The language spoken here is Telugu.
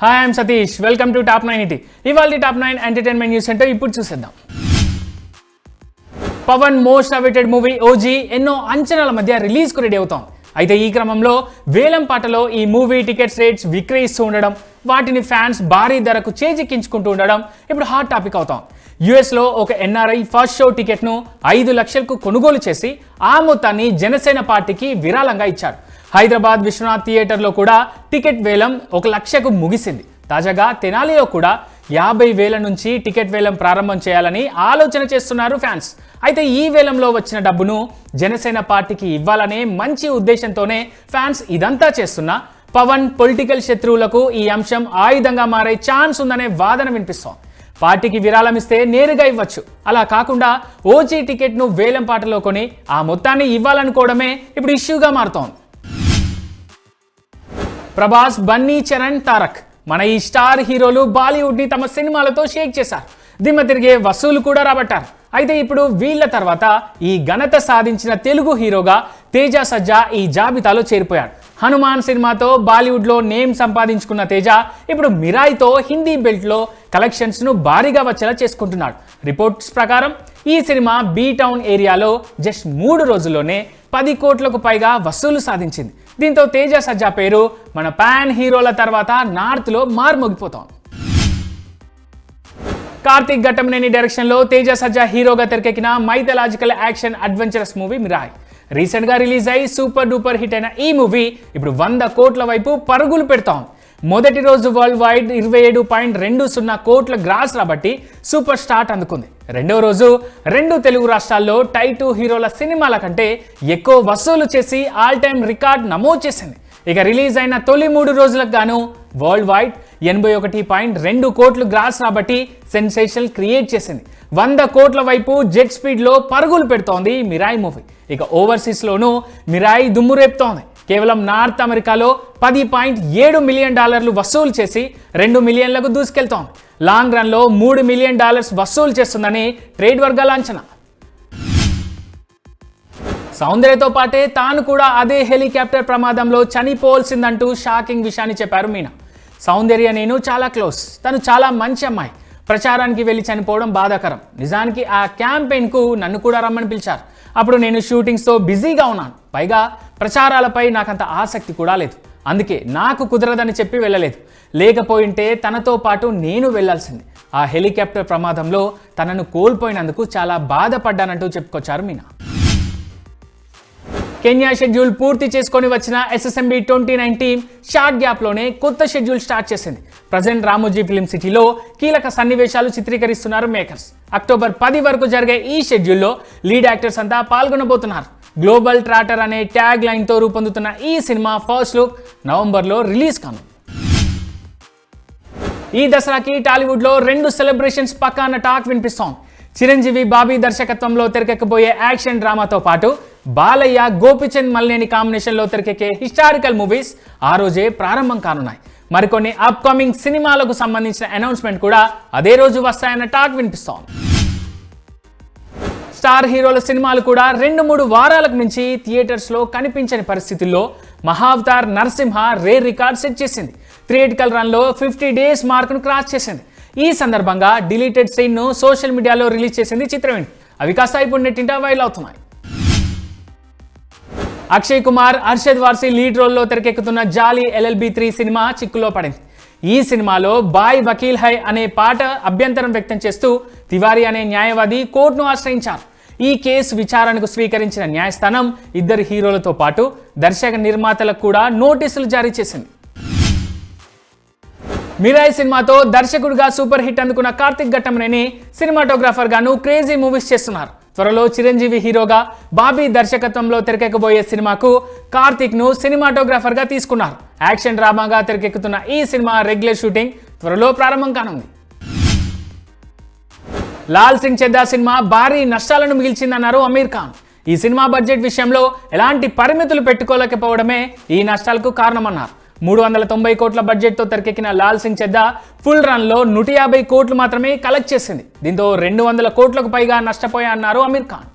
Hi I'm Satish welcome to top nine ET ఇవాళ top nine entertainment news center ఇప్పుడు చూసేద్దాం. Pavan most awaited movie OG ఎన్నో అంచనాల మధ్య రిలీజ్కు రెడీ అవుతాం అయితే ఈ క్రమంలో వేలం పాటలో ఈ మూవీ టికెట్స్ రేట్స్ విక్రయిస్తూ ఉండడం వాటిని ఫ్యాన్స్ భారీ ధరకు చేజిక్కించుకుంటూ ఉండడం ఇప్పుడు హాట్ టాపిక్ అవుతాం యుఎస్లో ఒక ఎన్ఆర్ఐ ఫస్ట్ షో టికెట్ను ఐదు లక్షలకు కొనుగోలు చేసి ఆ మొత్తాన్ని జనసేన పార్టీకి విరాళంగా ఇచ్చారు. హైదరాబాద్ విశ్వనాథ్ థియేటర్లో కూడా టికెట్ వేలం ఒక లక్షకు ముగిసింది. తాజాగా తెనాలిలో కూడా యాభై వేల నుంచి టికెట్ వేలం ప్రారంభం చేయాలని ఆలోచన చేస్తున్నారు ఫ్యాన్స్. అయితే ఈ వేలంలో వచ్చిన డబ్బును జనసేన పార్టీకి ఇవ్వాలనే మంచి ఉద్దేశంతోనే ఫ్యాన్స్ ఇదంతా చేస్తున్నా పవన్ పొలిటికల్ శత్రువులకు ఈ అంశం ఆయుధంగా మారే ఛాన్స్ ఉందనే వాదన వినిపిస్తోంది. పార్టీకి విరాళం ఇస్తే నేరుగా ఇవ్వచ్చు. అలా కాకుండా ఓజీ టికెట్ను వేలం పాటలో కొని ఆ మొత్తాన్ని ఇవ్వాలనుకోవడమే ఇప్పుడు ఇష్యూగా మారుతోంది. ప్రభాస్ బన్నీ చరణ్ తారక్. మన ఈ స్టార్ హీరోలు బాలీవుడ్ని తమ సినిమాలతో షేక్ చేశారు. దిమ్మ తిరిగే వసూలు కూడా రాబట్టారు. అయితే ఇప్పుడు వీళ్ళ తర్వాత ఈ ఘనత సాధించిన తెలుగు హీరోగా తేజ సజ్జా ఈ జాబితాలో చేరిపోయాడు. హనుమాన్ సినిమాతో బాలీవుడ్లో నేమ్ సంపాదించుకున్న తేజ ఇప్పుడు మిరాయితో హిందీ బెల్ట్లో కలెక్షన్స్ను భారీగా వచ్చేలా చేసుకుంటున్నాడు. రిపోర్ట్స్ ప్రకారం ఈ సినిమా బీ టౌన్ ఏరియాలో జస్ట్ మూడు రోజుల్లోనే పది కోట్లకు పైగా వసూలు సాధించింది. దీంతో తేజ సజ్జా పేరు మన పాన్ హీరోల తర్వాత నార్త్లో మార్మోగిపోతోంది. కార్తిక్ ఘట్టమనేని డైరెక్షన్లో తేజ సజ్జా హీరోగా తెరకెక్కిన mythological action adventurous movie Mirai. రీసెంట్గా రిలీజ్ అయి సూపర్ డూపర్ హిట్ అయిన ఈ మూవీ ఇప్పుడు వంద కోట్ల వైపు పరుగులు పెడతాం మొదటి రోజు వరల్డ్ వైడ్ ఇరవై ఏడు పాయింట్ రెండు సున్నా కోట్ల గ్రాస్ రాబట్టి సూపర్ స్టార్ట్ అందుకుంది. రెండో రోజు రెండు తెలుగు రాష్ట్రాల్లో టైటు హీరోల సినిమాల కంటే ఎక్కువ వసూలు చేసి ఆల్ టైమ్ రికార్డ్ నమోదు చేసింది. ఇక రిలీజ్ అయిన తొలి మూడు రోజులకు గాను వరల్డ్ వైడ్ ఎనభై ఒకటి పాయింట్ రెండు కోట్లు గ్రాస్ రాబట్టి సెన్సేషన్ క్రియేట్ చేసింది. వంద కోట్ల వైపు జెట్ స్పీడ్లో పరుగులు పెడుతోంది మిరాయి మూవీ ఇక ఓవర్సీస్లోనూ మిరాయి దుమ్ము రేపుతోంది. కేవలం నార్త్ అమెరికాలో పది పాయింట్ ఏడు మిలియన్ డాలర్లు వసూలు చేసి రెండు మిలియన్లకు దూసుకెళ్తాం. లాంగ్ రన్లో మూడు మిలియన్ డాలర్స్ వసూలు చేస్తుందని ట్రేడ్ వర్గాల అంచనా. సౌందర్యతో పాటే తాను కూడా అదే హెలికాప్టర్ ప్రమాదంలో చనిపోవాల్సిందంటూ షాకింగ్ విషయాన్ని చెప్పారు మీనా. సౌందర్య నేను చాలా క్లోజ్ తను చాలా మంచి అమ్మాయి. ప్రచారానికి వెళ్ళి చనిపోవడం బాధాకరం. నిజానికి ఆ క్యాంపెయిన్కు నన్ను కూడా రమ్మని పిలిచారు. అప్పుడు నేను షూటింగ్స్తో బిజీగా ఉన్నాను. పైగా ప్రచారాలపై నాకంత ఆసక్తి కూడా లేదు. అందుకే నాకు కుదరదని చెప్పి వెళ్ళలేదు. లేకపోయింటే తనతో పాటు నేను వెళ్ళాల్సింది. ఆ హెలికాప్టర్ ప్రమాదంలో తనను కోల్పోయినందుకు చాలా బాధపడ్డానంటూ చెప్పుకొచ్చారు మీనా. కెన్యా షెడ్యూల్ పూర్తి చేసుకొని వచ్చిన SSMB twenty nine team short గ్యాప్లోనే కొత్త షెడ్యూల్ స్టార్ట్ చేసింది. ప్రజెంట్ రామోజీ ఫిలిం సిటీలో కీలక సన్నివేశాలు చిత్రీకరిస్తున్నారు మేకర్స్. అక్టోబర్ పది వరకు జరిగే ఈ షెడ్యూల్లో లీడ్ యాక్టర్స్ అంతా పాల్గొనబోతున్నారు. గ్లోబల్ ట్రాటర్ అనే ట్యాగ్ లైన్తో రూపొందుతున్న ఈ సినిమా ఫస్ట్ లుక్ నవంబర్లో రిలీజ్ కాను ఈ దసరాకి టాలీవుడ్లో రెండు సెలబ్రేషన్స్ పక్కాన టాక్ వినిపిస్తాం చిరంజీవి బాబీ దర్శకత్వంలో తెరకెక్కబోయే యాక్షన్ డ్రామాతో పాటు బాలయ్య గోపిచంద్ మల్లేని కాంబినేషన్లో తెరకెక్కే హిస్టారికల్ మూవీస్ ఆ రోజే ప్రారంభం కానున్నాయి. మరికొన్ని అప్కమింగ్ సినిమాలకు సంబంధించిన అనౌన్స్మెంట్ కూడా అదే రోజు వస్తాయన్న టాక్ వినిపిస్తోంది. స్టార్ హీరోల సినిమాలు కూడా రెండు మూడు వారాలకు మించి థియేటర్స్లో కనిపించని పరిస్థితుల్లో Mahavatar Narasimha rare record set చేసింది. థియేటికల్ రన్లో ఫిఫ్టీ డేస్ మార్క్ను క్రాస్ చేసింది. ఈ సందర్భంగా డిలీటెడ్ సీన్ను సోషల్ మీడియాలో రిలీజ్ చేసింది చిత్రవేణి. అవి కాస్త ఇప్పుడు వైరల్ అవుతున్నాయి. అక్షయ్ కుమార్ అర్షద్ వార్సీ లీడ్ రోల్లో తెరకెక్కుతున్న జాలీ ఎల్ఎల్బి త్రీ సినిమా చిక్కులో పడింది. ఈ సినిమాలో బాయ్ వకీల్ హై అనే పాట అభ్యంతరం వ్యక్తం చేస్తూ తివారీ అనే న్యాయవాది కోర్టును ఆశ్రయించారు. ఈ కేసు విచారణకు స్వీకరించిన న్యాయస్థానం ఇద్దరు హీరోలతో పాటు దర్శక నిర్మాతలకు కూడా నోటీసులు జారీ చేసింది. మిరాయి సినిమాతో దర్శకుడిగా సూపర్ హిట్ అందుకున్న కార్తిక్ ఘట్టమనేని సినిమాటోగ్రాఫర్ గాను క్రేజీ మూవీస్ చేస్తున్నారు. త్వరలో చిరంజీవి హీరోగా బాబీ దర్శకత్వంలో తెరకెక్కబోయే సినిమాకు కార్తిక్ను సినిమాటోగ్రాఫర్గా తీసుకున్నారు. యాక్షన్ డ్రామాగా తెరకెక్కుతున్న ఈ సినిమా రెగ్యులర్ షూటింగ్ త్వరలో ప్రారంభం కానుంది. లాల్ సింగ్ చెద్దా సినిమా భారీ నష్టాలను మిగిల్చిందన్నారు అమీర్ ఖాన్. ఈ సినిమా బడ్జెట్ విషయంలో ఎలాంటి పరిమితులు పెట్టుకోలేకపోవడమే ఈ నష్టాలకు కారణమన్నారు. మూడు వందల తొంభై కోట్ల బడ్జెట్తో తెరకెక్కిన లాల్ సింగ్ చెద్దా ఫుల్ రన్లో నూట యాభై కోట్లు మాత్రమే కలెక్ట్ చేసింది. దీంతో రెండు వందల కోట్లకు పైగా నష్టపోయా అన్నారు అమీర్ ఖాన్.